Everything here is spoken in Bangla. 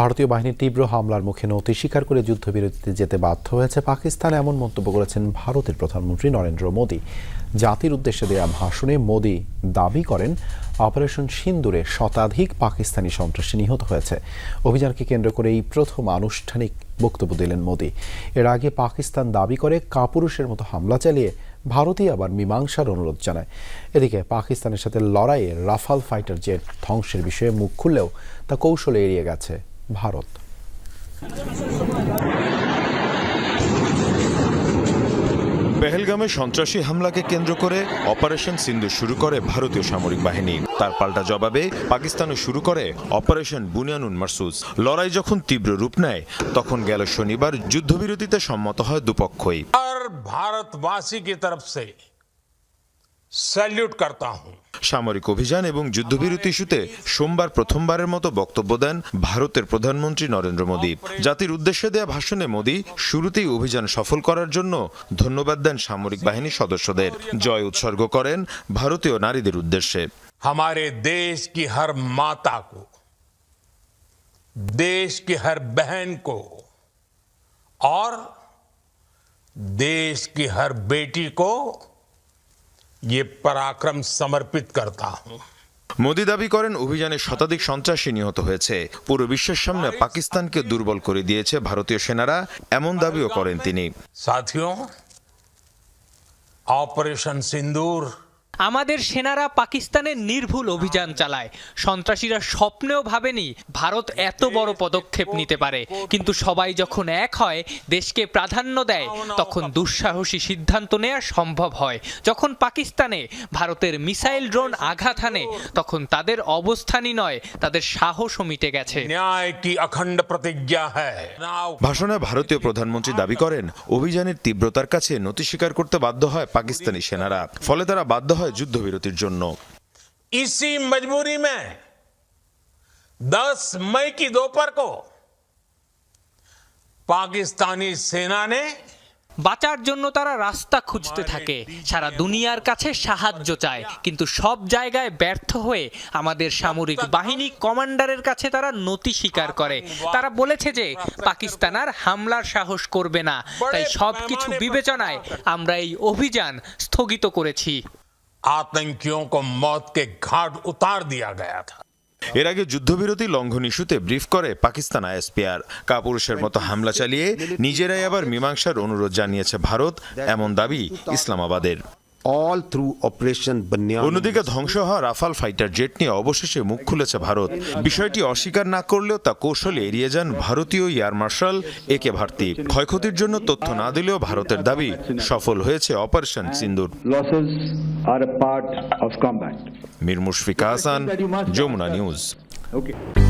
ভারতীয় বাহিনীর তীব্র হামলার মুখে নতি স্বীকার করে যুদ্ধবিরতিতে যেতে বাধ্য হয়েছে পাকিস্তান, এমন মন্তব্য করেছেন ভারতের প্রধানমন্ত্রী নরেন্দ্র মোদী। জাতির উদ্দেশ্যে দেয়া ভাষণে মোদী দাবি করেন, অপারেশন সিন্দুরে শতাধিক পাকিস্তানি সন্ত্রাসী নিহত হয়েছে। অভিযানকে কেন্দ্র করে এই প্রথম আনুষ্ঠানিক বক্তব্য দিলেন মোদী। এর আগে পাকিস্তান দাবি করে কাপুরুষের মতো হামলা চালিয়ে ভারতই আবার মীমাংসার অনুরোধ জানায়। এদিকে পাকিস্তানের সাথে লড়াইয়ে রাফাল ফাইটার জেট ধ্বংসের বিষয়ে মুখ খুললেও তা কৌশলে এড়িয়ে গেছে। ভারত। পেহেলগামে সন্ত্রাসী হামলাকে কেন্দ্র করে অপারেশন সিন্ধু শুরু করে ভারতীয় সামরিক বাহিনী। তার পাল্টা জবাবে পাকিস্তানও শুরু করে অপারেশন বুনিয়ানুন মারসুস। লড়াই যখন তীব্র রূপ নেয় তখন গেল শনিবার যুদ্ধবিরতিতে সম্মত হয় দুপক্ষই। আর ভারতবাসী কি তরফ সে सैल्यूट करता हूं সামরিক অভিযান এবং যুদ্ধবিরতি ইস্যুতে সোমবার প্রথমবারের মতো বক্তব্য দেন ভারতের প্রধানমন্ত্রী নরেন্দ্র মোদী জাতির উদ্দেশ্যে দেয়া ভাষণে মোদী শুরুতেই অভিযান সফল করার জন্য ধন্যবাদ দেন সামরিক বাহিনী সদস্যদের জয় উৎসর্গ করেন ভারতীয় নারীদের উদ্দেশ্যে हमारे देश की हर माता को देश की हर बहन को और देश की हर बेटी को ये पराक्रम समर्पित करता हूं মোদী দাবি করেন অভিযানে শতাধিক সন্ত্রাসী নিহত হয়েছে পুরো বিশ্বের সামনে পাকিস্তানকে দুর্বল করে দিয়েছে ভারতীয় সেনারা এমন দাবিও করেন তিনি साथियों ऑपरेशन सिंदूर আমাদের সেনারা পাকিস্তানের নির্ভুল অভিযান চালায়। সন্ত্রাসীরা স্বপ্নেও ভাবেনি ভারত এত বড় পদক্ষেপ নিতে পারে। কিন্তু সবাই যখন এক হয় দেশকে প্রাধান্য দেয় তখন দুঃসাহসী সিদ্ধান্ত নেওয়া সম্ভব হয়। যখন পাকিস্তানে ভারতের মিসাইল ড্রোন আঘাত হানে তখন তাদের অবস্থানই নয় তাদের সাহসও মিটে গেছে। অখণ্ড প্রতিজ্ঞা ভাষণে ভারতীয় প্রধানমন্ত্রী দাবি করেন অভিযানের তীব্রতার কাছে নতি স্বীকার করতে বাধ্য হয় পাকিস্তানি সেনারা। ফলে তারা বাধ্য হয় যুদ্ধবিরতির জন্য इसी मजबूरी में 10 मई की दोपहर को पाकिस्तानी सेना ने বাঁচার জন্য তারা রাস্তা খুঁজতে থাকে সারা দুনিয়ার কাছে সাহায্য চায় কিন্তু সব জায়গায় ব্যর্থ হয়ে আমাদের সামরিক বাহিনী কমান্ডারের কাছে তারা নতি স্বীকার করে তারা বলেছে যে পাকিস্তান আর হামলার সাহস করবে না তাই সবকিছু বিবেচনায় আমরা এই অভিযান স্থগিত করেছি आतंकियों को मौत के घाट उतार दिया गया था এর আগে যুদ্ধবিরতি লঙ্ঘন ইস্যুতে ব্রিফ করে পাকিস্তান আইএসপিআর কাপুরুষের মতো হামলা চালিয়ে নিজেরাই আবার মীমাংসার অনুরোধ জানিয়েছে ভারত এমন দাবি ইসলামাবাদের All through Operation Banyan. অন্যদিকে ধ্বংস হওয়া রাফাল ফাইটার জেট নিয়ে অবশেষে মুখ খুলেছে ভারত। বিষয়টি অস্বীকার না করলেও তা কৌশলে এড়িয়ে যান ভারতীয় air marshal A K Bharti. ক্ষয়ক্ষতির জন্য তথ্য না দিলেও ভারতের দাবি সফল হয়েছে operation Sindoor. Mir Mushfika Hasan Jamuna news. Okay.